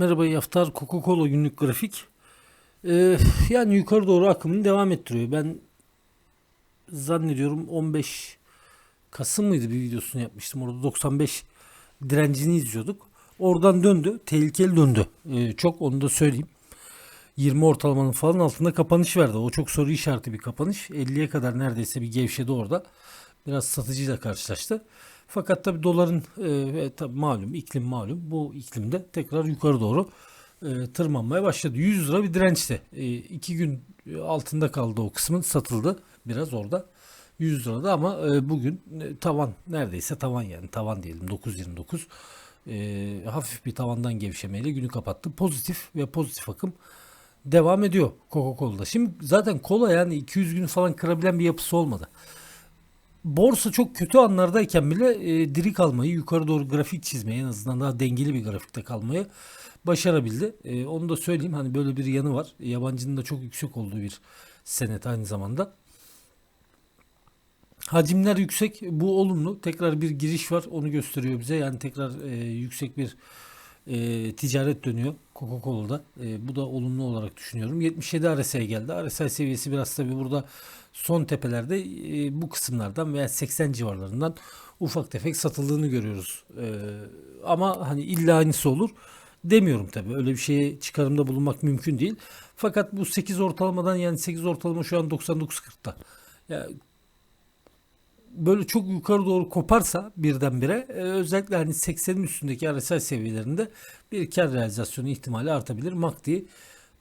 Merhaba Yaftar Coca-Cola günlük grafik. Ee, yani yukarı doğru akımını devam ettiriyor. Ben zannediyorum 15 Kasım mıydı bir videosunu yapmıştım. Orada 95 direncini izliyorduk. Oradan döndü. Tehlikeli döndü. Ee, çok onu da söyleyeyim. 20 ortalamanın falan altında kapanış verdi. O çok soru işareti bir kapanış. 50'ye kadar neredeyse bir gevşedi orada. Biraz satıcıyla karşılaştı. Fakat tabi doların e, tabi malum iklim malum bu iklimde tekrar yukarı doğru e, tırmanmaya başladı. 100 lira bir dirençti. E, iki gün altında kaldı o kısmın satıldı biraz orada. 100 lirada ama e, bugün e, tavan neredeyse tavan yani tavan diyelim 9.29 e, hafif bir tavandan gevşemeyle günü kapattı. Pozitif ve pozitif akım devam ediyor Coca-Cola'da. Şimdi zaten kola yani 200 gün falan kırabilen bir yapısı olmadı. Borsa çok kötü anlardayken bile e, diri kalmayı, yukarı doğru grafik çizmeyi en azından daha dengeli bir grafikte kalmayı başarabildi. E, onu da söyleyeyim hani böyle bir yanı var. Yabancının da çok yüksek olduğu bir senet aynı zamanda. Hacimler yüksek. Bu olumlu. Tekrar bir giriş var. Onu gösteriyor bize. Yani tekrar e, yüksek bir e, ticaret dönüyor Coca-Cola'da. E, bu da olumlu olarak düşünüyorum. 77 RSI'ye geldi. RSI seviyesi biraz tabii burada son tepelerde e, bu kısımlardan veya 80 civarlarından ufak tefek satıldığını görüyoruz. E, ama hani illa aynısı olur demiyorum tabii. Öyle bir şeye çıkarımda bulunmak mümkün değil. Fakat bu 8 ortalamadan yani 8 ortalama şu an 99.40'ta. Yani böyle çok yukarı doğru koparsa birdenbire e, özellikle hani 80'in üstündeki RSI seviyelerinde bir kar realizasyonu ihtimali artabilir. MACD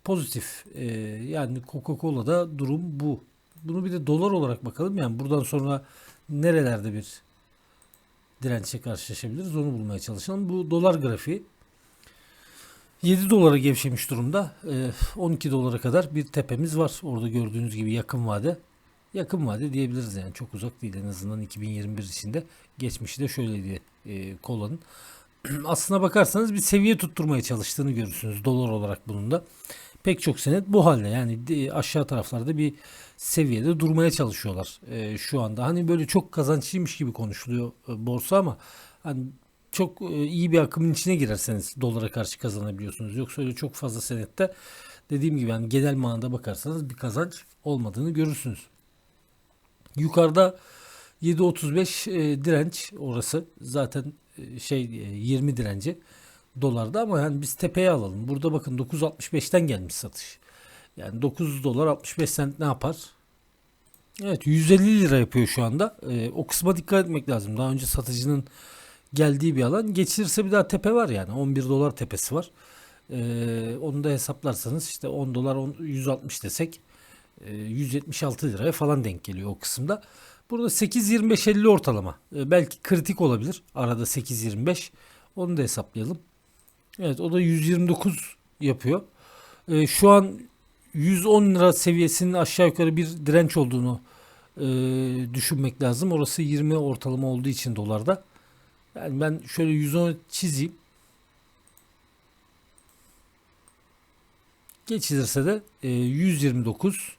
pozitif. E, yani Coca-Cola'da durum bu. Bunu bir de dolar olarak bakalım. Yani buradan sonra nerelerde bir dirençe karşılaşabiliriz onu bulmaya çalışalım. Bu dolar grafiği 7 dolara gevşemiş durumda. E, 12 dolara kadar bir tepemiz var. Orada gördüğünüz gibi yakın vade yakın vade diyebiliriz yani çok uzak değil en azından 2021 içinde geçmişi de şöyleydi e, kolanın. Aslına bakarsanız bir seviye tutturmaya çalıştığını görürsünüz dolar olarak bunun da. Pek çok senet bu halde yani de, aşağı taraflarda bir seviyede durmaya çalışıyorlar e, şu anda. Hani böyle çok kazançlıymış gibi konuşuluyor e, borsa ama hani çok e, iyi bir akımın içine girerseniz dolara karşı kazanabiliyorsunuz. Yoksa öyle çok fazla senette dediğim gibi yani genel manada bakarsanız bir kazanç olmadığını görürsünüz. Yukarıda 7.35 e, direnç orası zaten e, şey e, 20 direnci dolarda ama yani biz tepeye alalım. Burada bakın 9.65'ten gelmiş satış. Yani 9 dolar 65 sent ne yapar? Evet 150 lira yapıyor şu anda. E, o kısma dikkat etmek lazım. Daha önce satıcının geldiği bir alan. Geçirirse bir daha tepe var yani. 11 dolar tepesi var. E, onu da hesaplarsanız işte 10 dolar 10, 160 desek 176 e, liraya falan denk geliyor o kısımda. Burada 8.25-50 ortalama. E, belki kritik olabilir. Arada 8.25. Onu da hesaplayalım. Evet o da 129 yapıyor. E, şu an 110 lira seviyesinin aşağı yukarı bir direnç olduğunu düşünmek lazım. Orası 20 ortalama olduğu için dolarda. Yani ben şöyle 110 çizeyim. Geçilirse de 129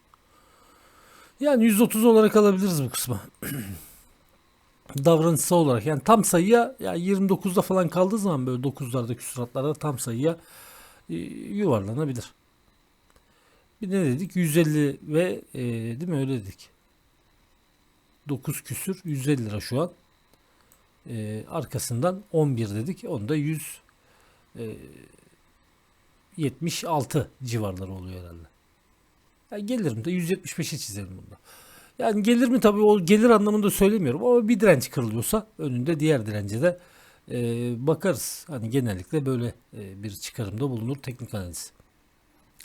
yani 130 olarak alabiliriz bu kısmı. Davranışsal olarak yani tam sayıya ya yani 29'da falan kaldığı zaman böyle 9'larda küsuratlarda tam sayıya e, yuvarlanabilir. Bir ne dedik? 150 ve e, değil mi öyle dedik. 9 küsür 150 lira şu an. E, arkasından 11 dedik. Onda 100 e, 76 civarları oluyor herhalde. Yani gelirim de 175'e çizelim bunda. Yani gelir mi tabii o gelir anlamında söylemiyorum ama bir direnç kırılıyorsa önünde diğer dirence de e, bakarız. Hani genellikle böyle e, bir çıkarımda bulunur teknik analiz.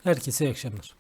Herkese iyi akşamlar.